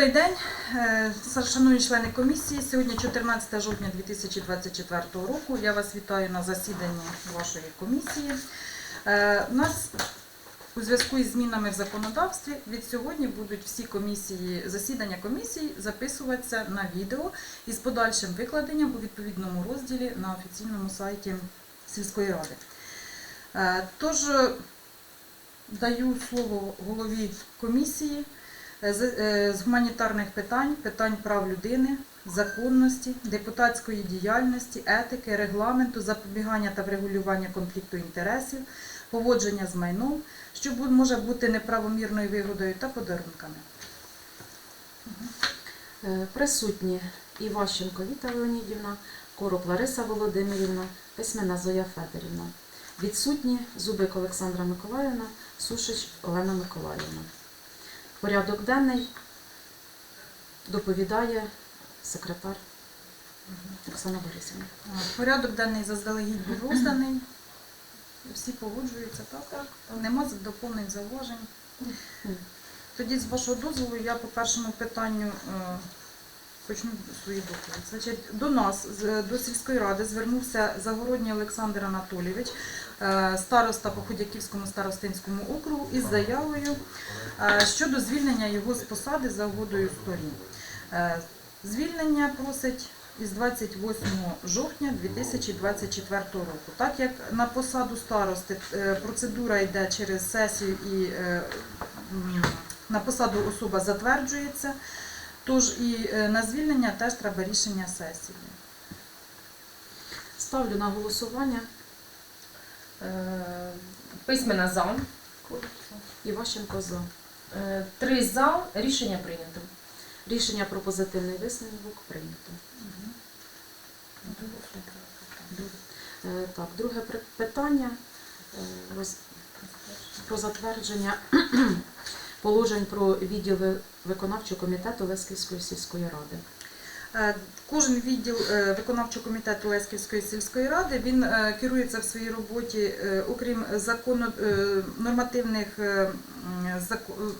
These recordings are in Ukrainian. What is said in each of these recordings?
Добрий день, е, шановні члени комісії. Сьогодні 14 жовтня 2024 року. Я вас вітаю на засіданні вашої комісії. Е, У нас у зв'язку із змінами в законодавстві від сьогодні будуть всі комісії, засідання комісій записуватися на відео із подальшим викладенням у відповідному розділі на офіційному сайті сільської ради. Е, Тож даю слово голові комісії з, е, з гуманітарних питань, питань прав людини, законності, депутатської діяльності, етики, регламенту, запобігання та врегулювання конфлікту інтересів, поводження з майном, що може бути неправомірною вигодою та подарунками. Е, Присутні Іващенко Віта Леонідівна, Короб Лариса Володимирівна, Письмена Зоя Федорівна. Відсутні Зубик Олександра Миколаївна, Сушич Олена Миколаївна. Порядок денний доповідає секретар Оксана Борисівна. Порядок денний заздалегідь був розданий. Всі погоджуються, так? Так. Нема доповнень зауважень. Тоді, з вашого дозволу, я по першому питанню е, почну свою доповідь. Значить, до нас, до сільської ради, звернувся Загородній Олександр Анатолійович, е, староста по Ходяківському старостинському округу, із заявою е, щодо звільнення його з посади за угодою сторін. Е, Звільнення просить із 28 жовтня 2024 року. Так як на посаду старости процедура йде через сесію і на посаду особа затверджується, тож і е, на звільнення теж треба рішення сесії. Ставлю на голосування Е, Письмена за. Іващенко за. Е, Три за. Рішення прийнято. Рішення про позитивний висновок прийнято. Так, друге питання про затвердження положень про відділ виконавчого комітету Лесківської сільської ради. Е, Кожен відділ е, виконавчого комітету Лесківської сільської ради він е, керується в своїй роботі, окрім закону нормативних м, зако- е,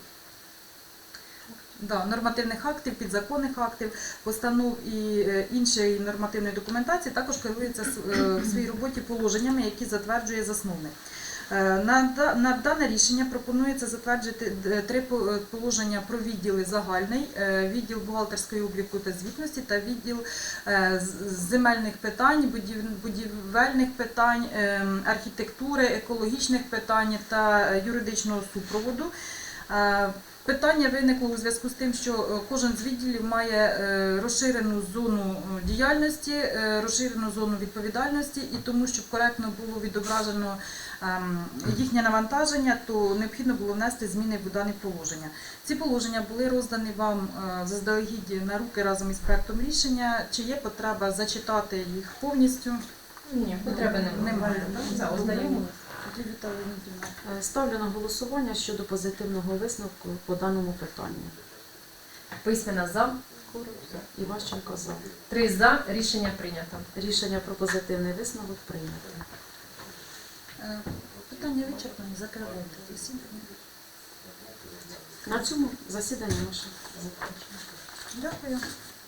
Да, нормативних актів, підзаконних актів, постанов і іншої нормативної документації також керується в своїй роботі положеннями, які затверджує засновник. Е, На, да- на дане рішення пропонується затвердити три по- е, положення про відділи загальний, е, відділ бухгалтерської обліку та звітності та відділ е, земельних питань, будів- будівельних питань, е, архітектури, екологічних питань та е, юридичного супроводу. Питання виникло у зв'язку з тим, що е, кожен з відділів має е, розширену зону діяльності, е, розширену зону відповідальності, і тому, щоб коректно було відображено ем, їхнє навантаження, то необхідно було внести зміни в дані положення. Ці положення були роздані вам заздалегідь на руки разом із проектом рішення. Чи є потреба зачитати їх повністю? Ні, потреби немає. Немає, так? Е, Ставлю на голосування щодо позитивного висновку по даному питанню. Письмена за. Короб за. Іващенко за. Три за. Рішення прийнято. Рішення про позитивний висновок прийнято. Е, Питання вичерпані, закривайте засідання. На цьому засідання наше закінчено. Дякую.